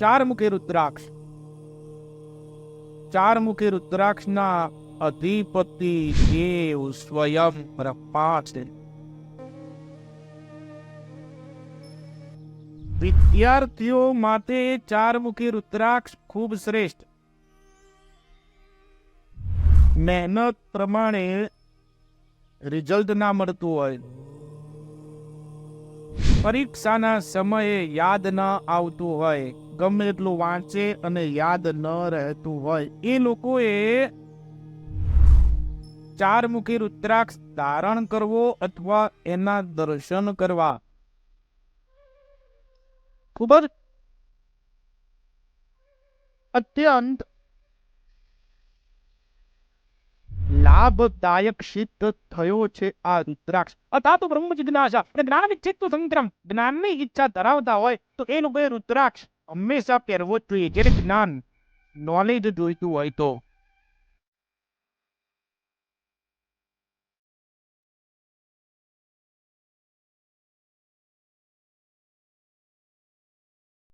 ચારમુખી રુદ્રાક્ષ ચારમુખી રુદ્રાક્ષના અધિપતિ દેવ સ્વયં બ્રહ્મા છે વિદ્યાર્થીઓ માટે ચારમુખી રુદ્રાક્ષ ખૂબ શ્રેષ્ઠ મહેનત પ્રમાણે રિઝલ્ટ ના મળતું હોય પરીક્ષાના સમયે યાદ ન આવતું હોય, ગમે એટલું વાંચે અને યાદ ન રહેતું હોય. એ લોકોએ ચારમુખી રુદ્રાક્ષ ધારણ કરવો અથવા એના દર્શન કરવા. ખૂબ અત્યંત લાભદાયક સિદ્ધ થયો છે આ રુદ્રાક્ષ. અથાતો બ્રહ્મ જિજ્ઞાસા અને જ્ઞાન વિચિત્ત સંક્રમ જ્ઞાનની ઈચ્છા ધરાવતા હોય તો એ લોકોએ રુદ્રાક્ષ હંમેશા પહેરવો જ જોઈએ. જ્યારે જ્ઞાન નોલેજ જોઈતું હોય તો.